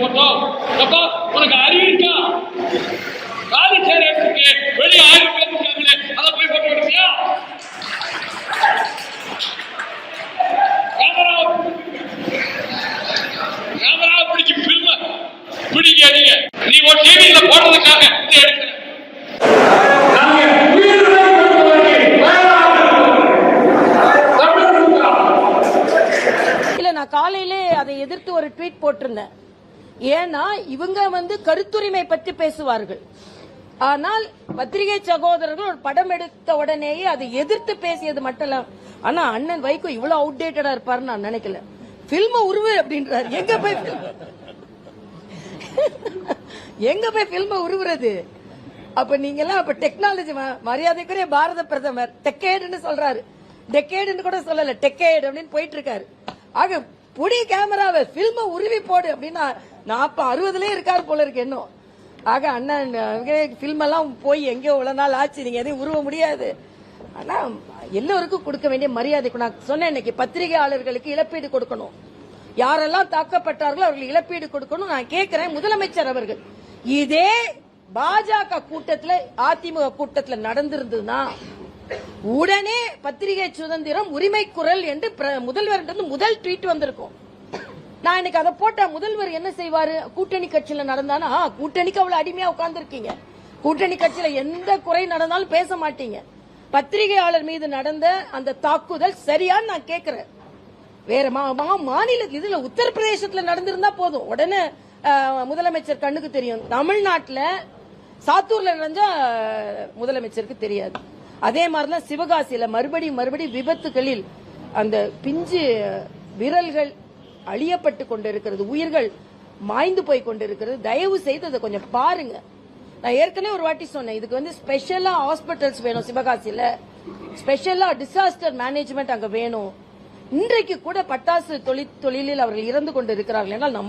Photo அப்பா உனக்கு அறிவு இருக்கா? காலி சேர் எடுத்துருக்கு வெளியே ஆயிரம் பேர் இருக்காங்களே அதை போய் போட்டோ எடுப்பியா கேமரா கேமரா பிடிச்சி பில்ம பிடிங்க நீங்க. நீ ஒரு டிவியில போடுறதுக்காக இதை எடுக்கிறேன் நான் காலையிலே அதை எதிர்த்து ஒரு ட்வீட் போட்டிருந்தேன். ஏன்னா இவங்க வந்து கருத்துரிமை பற்றி பேசுவார்கள். ஆனால் பத்திரிகை சகோதரர்கள் ஒரு படம் எடுத்த உடனேயே அதை எதிர்த்து பேசியது மட்டும் இல்ல. ஆனா அண்ணன் வைகோ இவ்வளவு அவுடேட்டடா இருப்பாரு நான் நினைக்கல. பில்ம உருவு அப்படின்றாரு. எங்க போய் எங்க போய் பில்ம உருவுறது? அப்ப நீங்க எல்லாம் அப்ப டெக்னாலஜி மரியாதைக்குரிய பாரத பிரதமர் டெக்கேடுன்னு சொல்றாரு. டெக்கேடுன்னு கூட சொல்லல. டெக்கேடு அப்படின்னு போயிட்டு இருக்காரு. ஆக புடி கேமராவை பில்ம உருவி போடு அப்படின்னா நாப்ப அறுபதுலயே இருக்காரு போல இருக்கு இன்னும். ஆக அண்ணன் பில்ம் எல்லாம் போய் எங்கேயோ இவ்வளவு நாள் ஆச்சு நீங்க எதையும் உருவ முடியாது. ஆனா எல்லோருக்கும் கொடுக்க வேண்டிய மரியாதைக்கு நான் சொன்னேன் இன்னைக்கு பத்திரிகையாளர்களுக்கு இழப்பீடு கொடுக்கணும். யாரெல்லாம் தாக்கப்பட்டார்களோ அவர்களுக்கு இழப்பீடு கொடுக்கணும் நான் கேட்கிறேன் முதலமைச்சர் அவர்கள். இதே பாஜக கூட்டத்தில் அதிமுக கூட்டத்தில் நடந்திருந்ததுன்னா உடனே பத்திரிகை சுதந்திரம் உரிமை குரல் என்று பிர- முதல் ட்வீட் வந்திருக்கும். நான் இன்னைக்கு அதை போட்டா முதல்வர் என்ன செய்வாரு? கூட்டணி கட்சியில நடந்தானா? கூட்டணிக்கு அவ்வளவு அடிமையா உட்கார்ந்துருக்கீங்க. கூட்டணி கட்சியில எந்த குறை நடந்தாலும் பேச மாட்டீங்க. பத்திரிகையாளர் மீது நடந்த அந்த தாக்குதல் சரியான்னு நான் கேக்குறேன். வேற மா- மா- மாநில இதுல உத்தரப்பிரதேசத்துல நடந்திருந்தா போதும். உடனே முதலமைச்சர் கண்ணுக்கு தெரியும். தமிழ்நாட்டுல சாத்தூர்ல நடந்த முதலமைச்சருக்கு தெரியாது. அதே மாதிரிதான் சிவகாசியில மறுபடியும் மறுபடியும் விபத்துகளில் அந்த பிஞ்சு விரல்கள் அழியப்பட்டு கொண்டிருக்கிறது உயிர்கள் மாய்ந்து போய் கொண்டிருக்கிறது. தயவு செய்து அதை கொஞ்சம் பாருங்க. நான் ஏற்கனவே ஒரு வாட்டி சொன்னேன் இதுக்கு வந்து ஸ்பெஷலா ஹாஸ்பிட்டல்ஸ் வேணும் சிவகாசியில. ஸ்பெஷலா டிசாஸ்டர் மேனேஜ்மெண்ட் அங்க வேணும். இன்றைக்கு கூட பட்டாசு தொழில் தொழிலில் அவர்கள் இறந்து கொண்டிருக்கிறார்கள் என்றால் நம்ம